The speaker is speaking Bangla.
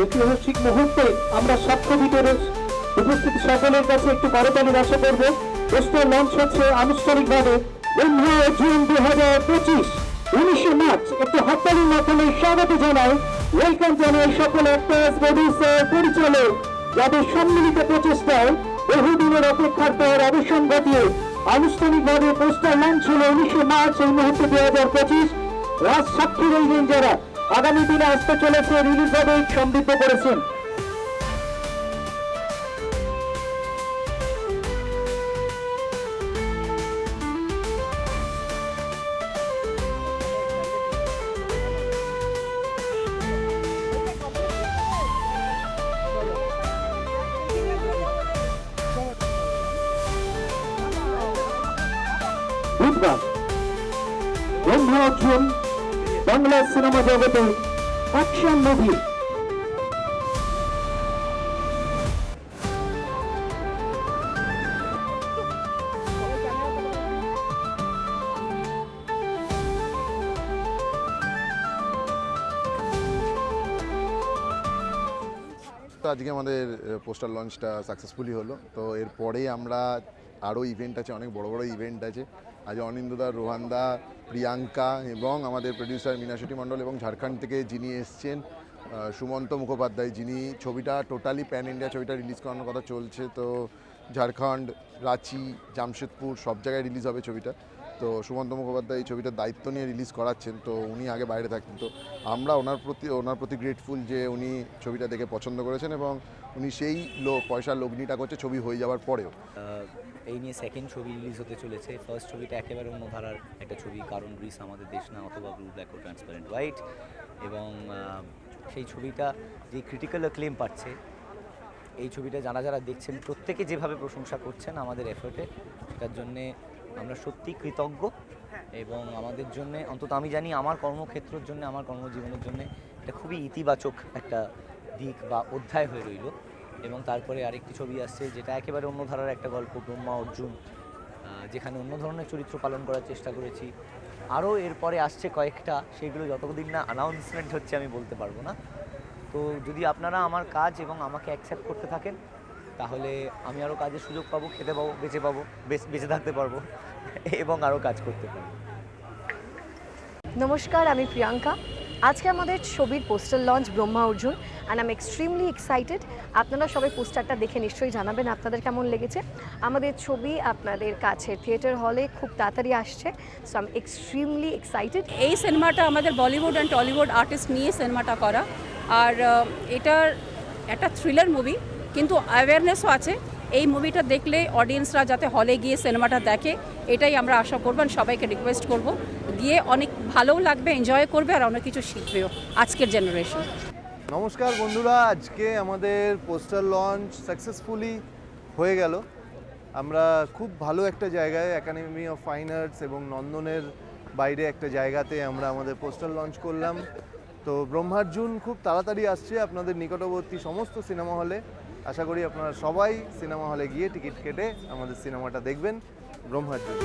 ঐতিহাসিক মুহূর্তে আমরা সাক্ষ্য দিতে উপস্থিত সকলের কাছে একটু করতালির আশা করব। পোস্টার লঞ্চ হচ্ছে আনুষ্ঠানিকভাবে ব্রহ্মা জুন দু হাজার পঁচিশ, উনিশে মার্চ, একটু হাততালির মাধ্যমে স্বাগত জানাই। ওয়েলকাম জানাই সকল অ্যাক্টার্স প্রডিউসার পরিচালক, যাদের সম্মিলিত প্রচেষ্টায় বহুদিনের অপেক্ষার পর অবসান ঘটিয়ে আনুষ্ঠানিকভাবে পোস্টার লঞ্চ হলো উনিশে মার্চ, এই মুহূর্তে দু হাজার পঁচিশ। রাজ সাক্ষী রইলেন যারা। আগামী দিনে আসতে চলেছে রিলিজ হবে সমৃদ্ধ করেছেন বুধবার ব্রহ্মা অর্জুন বাংলা সিনেমা জগতে অ্যাকশন মুভি। তো আজকে আমাদের পোস্টার লঞ্চটা সাকসেসফুলি হলো। তো এরপরে আমরা আরও ইভেন্ট আছে, অনেক বড় বড় ইভেন্ট আছে। আজ অনিন্দদা রোহানদা, প্রিয়াঙ্কা এবং আমাদের প্রডিউসার মীনাশটি মণ্ডল এবং ঝাড়খণ্ড থেকে যিনি এসছেন সুমন্ত মুখোপাধ্যায় যিনি ছবিটা টোটালি প্যান ইন্ডিয়া ছবিটা রিলিজ করানোর কথা চলছে। তো ঝাড়খণ্ড, রাঁচি, জামশেদপুর সব জায়গায় রিলিজ হবে ছবিটা। তো সুমন্ত মুখোপাধ্যায় এই ছবিটার দায়িত্ব নিয়ে রিলিজ করাচ্ছেন, তো উনি আগে বাইরে থাকতেন। তো আমরা ওনার প্রতি ওনার প্রতি গ্রেটফুল যে উনি ছবিটা দেখে পছন্দ করেছেন এবং উনি সেই লো পয়সা লগ্নিটা করছে, ছবি হয়ে যাওয়ার পরেও। এই নিয়ে সেকেন্ড ছবি রিলিজ হতে চলেছে। ফার্স্ট ছবিটা একেবারে অন্য ধারার একটা ছবি, কারণ গ্রিস আমাদের দেশ না, অথবা ব্লু ব্ল্যাক ও ট্রান্সপারেন্ট হোয়াইট এবং সেই ছবিটা যে ক্রিটিক্যাল ক্লেম পাচ্ছে, এই ছবিটা যারা যারা দেখছেন, প্রত্যেকে যেভাবে প্রশংসা করছেন আমাদের এফোর্টে সেটার জন্যে আমরা সত্যি কৃতজ্ঞ। এবং আমাদের জন্য, অন্তত আমি জানি আমার কর্মক্ষেত্রের জন্য, আমার কর্মজীবনের জন্য, এটা খুবই ইতিবাচক একটা দিক বা অধ্যায় হয়ে রইল। এবং তারপরে আরেকটি ছবি আসছে যেটা একেবারে অন্য ধারার একটা গল্প, ব্রহ্মা অর্জুন। যেখানে অন্য ধরনের চরিত্র পালন করার চেষ্টা করেছি। আরও এরপরে আসছে কয়েকটা, সেগুলো যতদিন না অ্যানাউন্সমেন্ট হচ্ছে আমি বলতে পারব না। তো যদি আপনারা আমার কাজ এবং আমাকে অ্যাকসেপ্ট করতে থাকেন, তাহলে আমি আরও কাজের সুযোগ পাবো, খেতে পাবো, বেঁচে পাবো বেঁচে থাকতে পারব, এবং আরও কাজ করতে পারব। নমস্কার, আমি প্রিয়াঙ্কা। আজকে আমাদের ছবির poster launch Brahma Arjun and am extremely excited আপনারা সবাই পোস্টারটা দেখে নিশ্চয়ই জানাবেন আপনাদের কেমন লেগেছে। আমাদের ছবি আপনাদের কাছে থিয়েটার হলে খুব তাড়াতাড়ি আসছে সো আম এক্সট্রিমলি এক্সাইটেড এই সিনেমাটা আমাদের বলিউড অ্যান্ড টলিউড আর্টিস্ট নিয়ে সিনেমাটা করা। আর এটার একটা থ্রিলার মুভি কিন্তু অ্যাওয়ারনেসও আছে। এই মুভিটা দেখলে অডিয়েন্সরা যাতে হলে গিয়ে সিনেমাটা দেখে, এটাই আমরা আশা করব সবাইকে রিকোয়েস্ট করব। গিয়ে অনেক ভালোও লাগবে এনজয় করবে আর অনেক কিছু শিখবেও আজকের জেনারেশন নমস্কার বন্ধুরা, আজকে আমাদের পোস্টার লঞ্চ সাকসেসফুলি হয়ে গেল। আমরা খুব ভালো একটা জায়গায় একাডেমি অফ ফাইন আর্টস এবং নন্দনের বাইরে একটা জায়গাতে আমরা আমাদের পোস্টার লঞ্চ করলাম। তো ব্রহ্মার্জুন খুব তাড়াতাড়ি আসছে আপনাদের নিকটবর্তী সমস্ত সিনেমা হলে আশা করি আপনারা সবাই সিনেমা হলে গিয়ে টিকিট কেটে আমাদের সিনেমাটা দেখবেন। ব্রহ্মার্জুন।